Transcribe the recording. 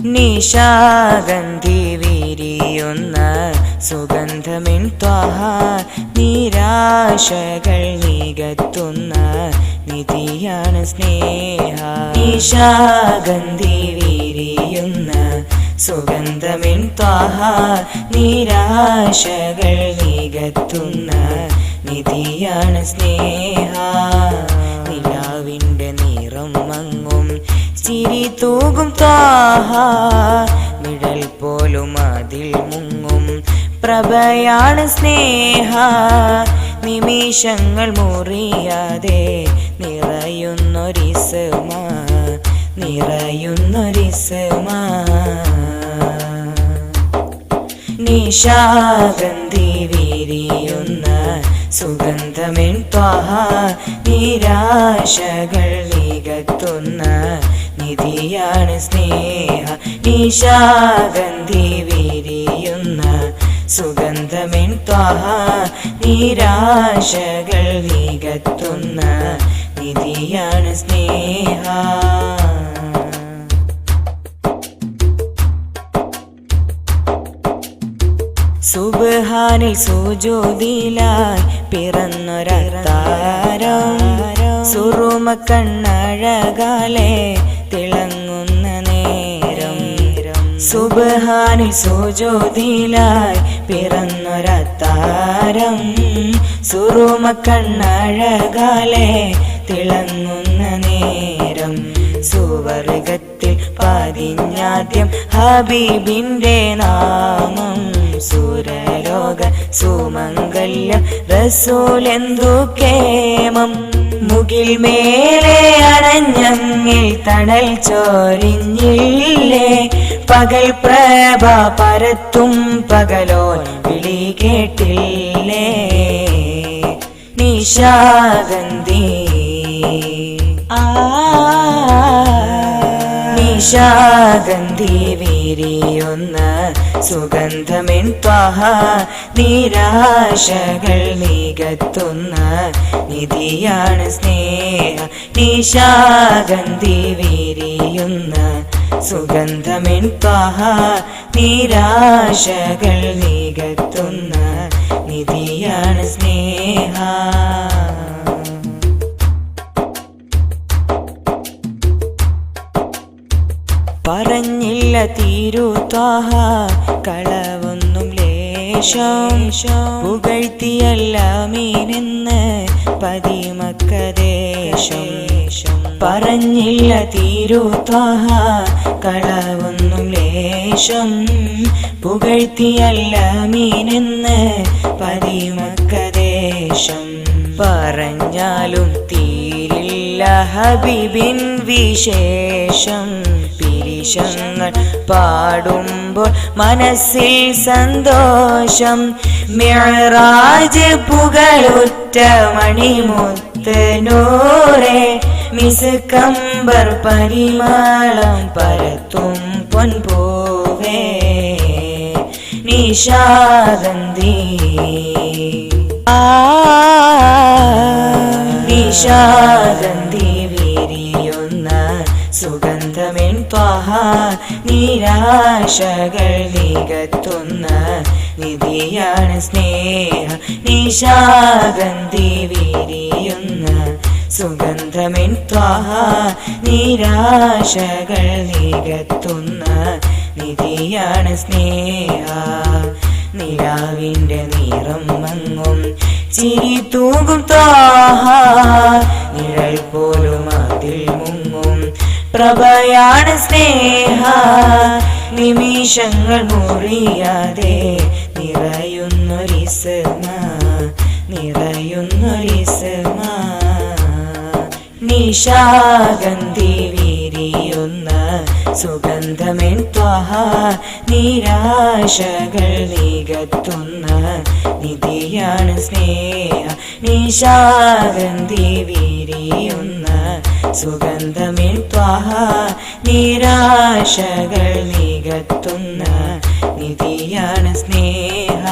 നിശാഗന്ധി വിരിയുന്ന സുഗന്ധമിൻ ത്വഹ നിരാശകൾ നികത്തുന്ന നിധിയാണ് സ്നേഹ. നിശാഗന്ധി വിരിയുന്ന സുഗന്ധമിൻ ത്വഹ നിരാശകൾ നികത്തുന്ന നിധിയാണ് സ്നേഹ. ചിരി തൂകും താഹ നിഴൽ പോലും അതിൽ മുങ്ങും. പ്രഭയാണ് സ്നേഹ. നിമിഷങ്ങൾ മുറിയാതെ നിറയുന്നൊരിസമ. നിറയുന്നൊരിസമ. നിശാഗന്ധി വീരിയുന്ന സുഗന്ധമെൻ പഹ. നിരാശകൾ നികത്തുന്ന നിധിയാണ് സ്നേഹ. നിശാഗന്ധി വിരിയുന്ന സുഗന്ധമെൻ ത്വഹ. നിരാശകൾ വികത്തുന്ന നിധിയാണ് സ്നേഹ. സുബഹാനിൽ സുജോതിലായി പിറന്നൊരത്താരം. സുറുമ കണ്ണഴകാലെ തിളങ്ങുന്ന നേരം. സുബഹാനിൽ സുജോതിലായി പിറന്നൊരത്താരം സുറുമ കണ്ണഴകാലെ തിളങ്ങുന്ന നേരം. സുവർഗത്തിൽ പതിഞ്ഞാദ്യം ഹബീബിന്റെ നാമം. സുരലോക സുമംഗല്യ റസൂലെന്തു കേമം മുകിൽ മേലെ അണഞ്ഞങ്ങിൽ തണൽ ചോരിഞ്ഞില്ലേ? പകൽ പ്രഭ പരത്തും പകലോ വിളി കേട്ടില്ലേ? നിശാഗന്ധി. ആ നിശാഗന്ധി വിരിയുന്ന സുഗന്ധമിൻ ത്വഹ നിരാശകൾ നികത്തുന്ന നിധിയാണ് സ്നേഹ. നിശാഗന്ധി വിരിയുന്ന സുഗന്ധമിൻ ത്വഹ നിരാശകൾ നികത്തുന്ന നിധിയാണ് സ്നേഹ. പറഞ്ഞില്ല തീരുത്താഹ കളവൊന്നും ലേശം. പുകഴ്ത്തിയല്ല മീനെന്ന് പതിമക്കദേശം പറഞ്ഞില്ല തീരുത്വാഹ കളവൊന്നും ലേശം. പുകഴ്ത്തിയല്ല മീനെന്ന് പതിമക്കദേശം പറഞ്ഞാലും തീരില്ല ഹബീബിൻ വിശേഷം. പിരിശങ്ങൾ പാടുമ്പോൾ മനസ്സിൽ സന്തോഷം. മിറാജ് പുകളുറ്റ മണിമുത്ത് മിസ് കമ്പർ പരിമാളം പരത്തും പൊൻപോവേ. നിശാഗന്ധി നിശാഗന്ധി വിരിയുന്ന സുഗന്ധമെൻ നിരാശകൾ നികത്തുന്ന നിധിയാണ് സ്നേഹ. സുഗന്ധമെൻ നിരാശകൾ നികത്തുന്ന നിധിയാണ് സ്നേഹ. നിലാവിന്റെ നിറം മങ്ങും. ചിരി തൂകും താഹ നിഴൽ പോലും അതിൽ മുങ്ങും. പ്രഭയാണ് സ്നേഹ നിമിഷങ്ങൾ മുറിയാതെ നിറയുന്നൊരിസമ നിറയുന്നൊരിസമ നിശാഗന്ധി സുഗന്ധമെൻ ത്വഹ നിരാശകൾ നീകത്തുന്ന നിധിയാണ് സ്നേഹ. നിശാഗന്ധി വീരിയുന്ന സുഗന്ധമെൻ ത്വഹ നിരാശകൾ നീകത്തുന്ന നിധിയാണ് സ്നേഹ.